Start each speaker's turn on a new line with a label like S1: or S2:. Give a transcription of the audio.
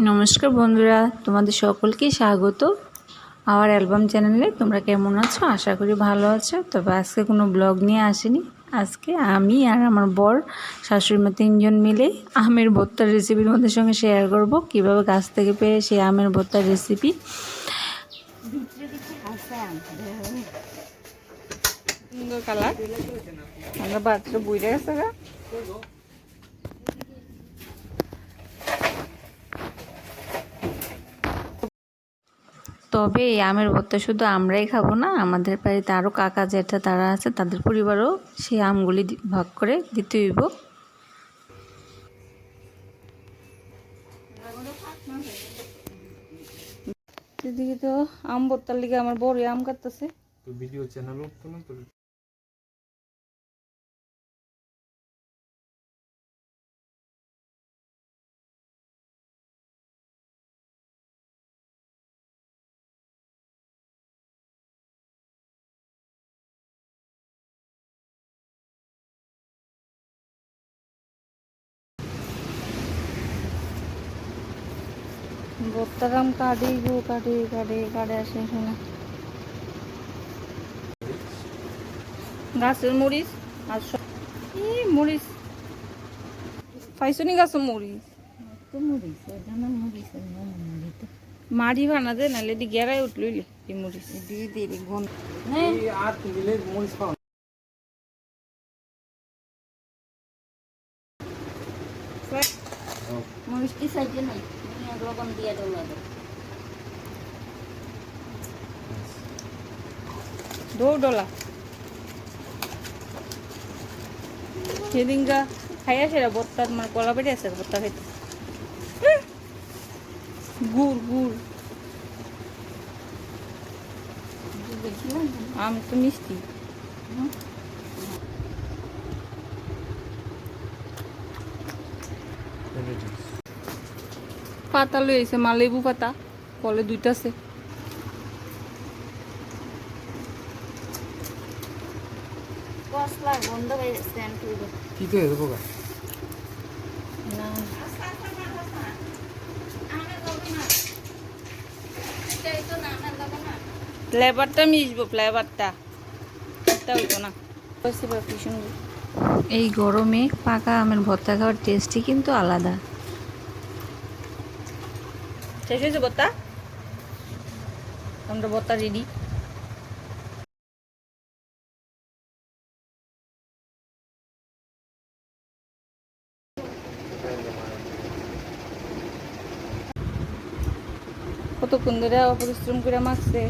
S1: নমস্কার বন্ধুরা, তোমাদের সকলকে স্বাগত। আমার অ্যালবাম চ্যানেলে তোমরা কেমন আছো? আশা করি ভালো আছো। তবে আজকে কোনো ব্লগ নিয়ে আসিনি। আজকে আমি আর আমার বর, শাশুড়ি মা তিনজন মিলে আমের ভর্তার রেসিপি তোমাদের সঙ্গে শেয়ার করব। কীভাবে গাছ থেকে পেয়ে সেই আমের ভর্তার রেসিপি
S2: কালার আমরা বাচ্চা বুঝে গেছে
S1: তবে এই আমের ভর্তা শুধু আমরাই খাব না আমাদের বাড়িতে আরও কাকা যেটা তারা আছে তাদের পরিবারও সেই আমগুলি ভাগ করে দিতে হইব।
S2: এদিকে তো আম ভর্তার লিগে আমার বড় আম কাটতেছে।
S3: তো ভিডিও চ্যানেল
S2: আম কাটে গো কাটে কাটে কাটে আসে শোনা গাছের মরিচ আর ই মরিচ। পাইছো নি গাছের মরিচ। মাড়ি বানা দে নাহলে দি গেরাই উঠলইলে এই মরিচ। দিয়ে দিয়ে গন
S3: এই আর দিলে মরিচ
S4: মরিচটি সাইজে নাই। লবণ দিয়ে দেওয়া যাবে
S2: দৌড়লা সেদিনকা খাইয়া সেরা মানে কলা আছে বত্তা খাইতে। গুড় গুড়। আম তো মিষ্টি। পাতা লই আইছে মা লেবু পাতা। কলে দুইটা আছে।
S3: কি তো
S2: ফ্লেভারটা মিশবো ফ্লেভারটা হইতো না।
S1: এই গরমে পাকা আমের ভর্তা খাওয়ার টেস্টই কিন্তু আলাদা।
S2: শেষ হয়েছে বত্তা? আমরা বত্তা রেডি কত ধরে অপরিশ্রম করে মাখছে।